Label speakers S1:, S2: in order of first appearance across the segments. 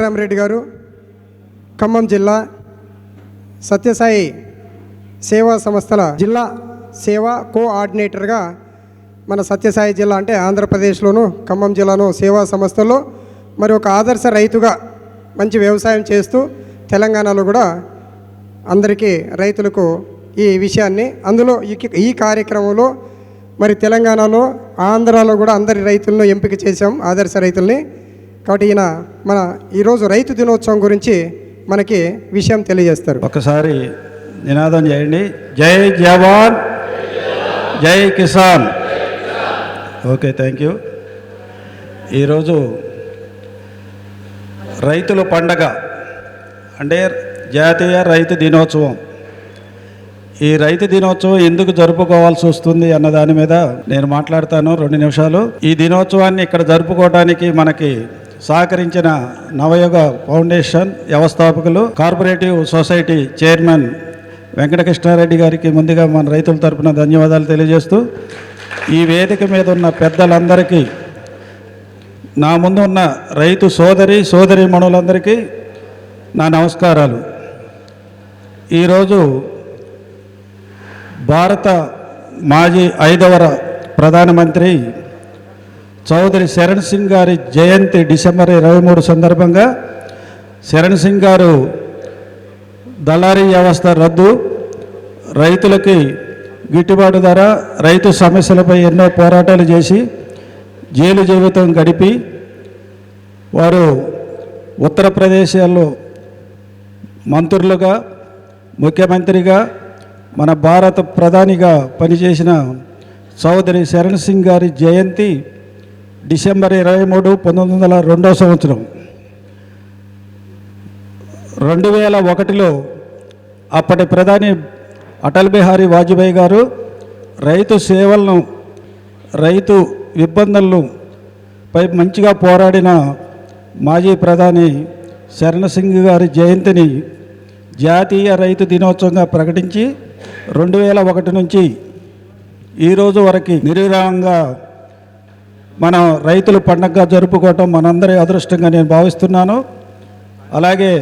S1: వెంకటరామరెడ్డి గారు ఖమ్మం జిల్లా సత్యసాయి సేవా సంస్థల జిల్లా సేవా కోఆర్డినేటర్గా మన సత్యసాయి జిల్లా అంటే ఆంధ్రప్రదేశ్లోను ఖమ్మం జిల్లాను సేవా సంస్థల్లో మరి ఒక ఆదర్శ రైతుగా మంచి వ్యవసాయం చేస్తూ తెలంగాణలో కూడా అందరికీ రైతులకు ఈ విషయాన్ని అందులో ఈ ఈ కార్యక్రమంలో మరి తెలంగాణలో ఆంధ్రాలో కూడా అందరి రైతులను ఎంపిక చేశాం ఆదర్శ రైతుల్ని. కాబట్టి ఈయన మన ఈరోజు రైతు దినోత్సవం గురించి మనకి విషయం తెలియజేస్తారు.
S2: ఒకసారి నినాదం చేయండి. జై జవాన్ జై కిసాన్. Okay thank you. ఈరోజు రైతుల పండగ అంటే జాతీయ రైతు దినోత్సవం. ఈ రైతు దినోత్సవం ఎందుకు జరుపుకోవాల్సి వస్తుంది అన్న దాని మీద నేను మాట్లాడతాను రెండు నిమిషాలు. ఈ దినోత్సవాన్ని ఇక్కడ జరుపుకోవడానికి మనకి సహకరించిన నవయుగ ఫౌండేషన్ వ్యవస్థాపకులు కార్పొరేటివ్ సొసైటీ చైర్మన్ వెంకటకృష్ణారెడ్డి గారికి ముందుగా మన రైతుల తరపున ధన్యవాదాలు తెలియజేస్తూ ఈ వేదిక మీద ఉన్న పెద్దలందరికీ నా ముందు ఉన్న రైతు సోదరి సోదరి మనులందరికీ నా నమస్కారాలు. ఈరోజు భారత మాజీ ఐదవ ప్రధానమంత్రి చౌదరి శరణ్ సింగ్ గారి జయంతి డిసెంబర్ ఇరవై మూడు సందర్భంగా శరణ్ సింగ్ గారు దళారీ వ్యవస్థ రద్దు రైతులకి గిట్టుబాటు ధర రైతు సమస్యలపై ఎన్నో పోరాటాలు చేసి జైలు జీవితం గడిపి వారు ఉత్తరప్రదేశ్లో మంత్రులుగా ముఖ్యమంత్రిగా మన భారత ప్రధానిగా పనిచేసిన చౌదరి శరణ్ సింగ్ గారి జయంతి డిసెంబర్ ఇరవై మూడు పంతొమ్మిది వందల రెండో సంవత్సరం. రెండు వేల ఒకటిలో అప్పటి ప్రధాని అటల్ బిహారీ వాజ్పేయి గారు రైతు సేవలను రైతు ఇబ్బందులను పై మంచిగా పోరాడిన మాజీ ప్రధాని శరణసింగ్ గారి జయంతిని జాతీయ రైతు దినోత్సవంగా ప్రకటించి రెండు వేల ఒకటి నుంచి ఈరోజు వరకు నిర్విరామంగా మన రైతులు పండగగా జరుపుకోవటం మనందరి అదృష్టంగా నేను భావిస్తున్నాను. అలాగే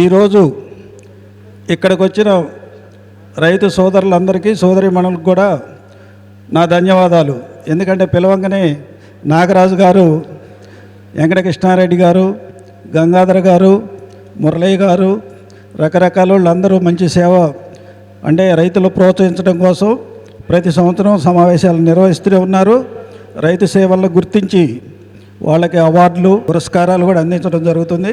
S2: ఈరోజు ఇక్కడికి వచ్చిన రైతు సోదరులందరికీ సోదరి మనలకు కూడా నా ధన్యవాదాలు. ఎందుకంటే పిలవంగానే నాగరాజు గారు వెంకటకృష్ణారెడ్డి గారు గంగాధర గారు మురళయ్య గారు రకరకాల వాళ్ళందరూ మంచి సేవ అంటే రైతులు ప్రోత్సహించడం కోసం ప్రతి సంవత్సరం సమావేశాలు నిర్వహిస్తూనే ఉన్నారు. రైతు సేవలను గుర్తించి వాళ్ళకి అవార్డులు పురస్కారాలు కూడా అందించడం జరుగుతుంది.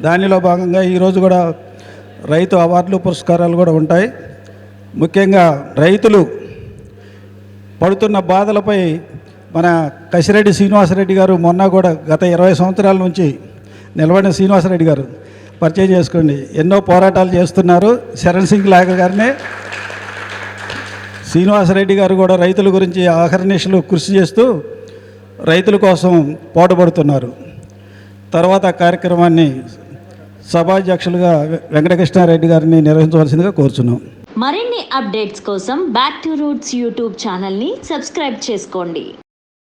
S2: దానిలో భాగంగా ఈరోజు కూడా రైతు అవార్డులు పురస్కారాలు కూడా ఉంటాయి. ముఖ్యంగా రైతులు పడుతున్న బాధలపై మన కసిరెడ్డి శ్రీనివాసరెడ్డి గారు మొన్న కూడా గత ఇరవై సంవత్సరాల నుంచి నిలబడిన శ్రీనివాసరెడ్డి గారు పరిచయం చేసుకోండి. ఎన్నో పోరాటాలు చేస్తున్నారు శరణ్ సింగ్ లాగా గారినే. శ్రీనివాసరెడ్డి గారు కూడా రైతుల గురించి ఆహర్నిశలు కృషి చేస్తూ రైతుల కోసం పోటుపడుతున్నారు. తర్వాత కార్యక్రమాన్ని సభాధ్యక్షులుగా వెంకటకృష్ణారెడ్డి గారిని నిర్వహించవలసిందిగా కోరుచున్నాం.
S3: మరిన్ని అప్డేట్స్ కోసం బ్యాక్ టు రూట్స్ యూట్యూబ్ ఛానల్ని సబ్స్క్రైబ్ చేసుకోండి.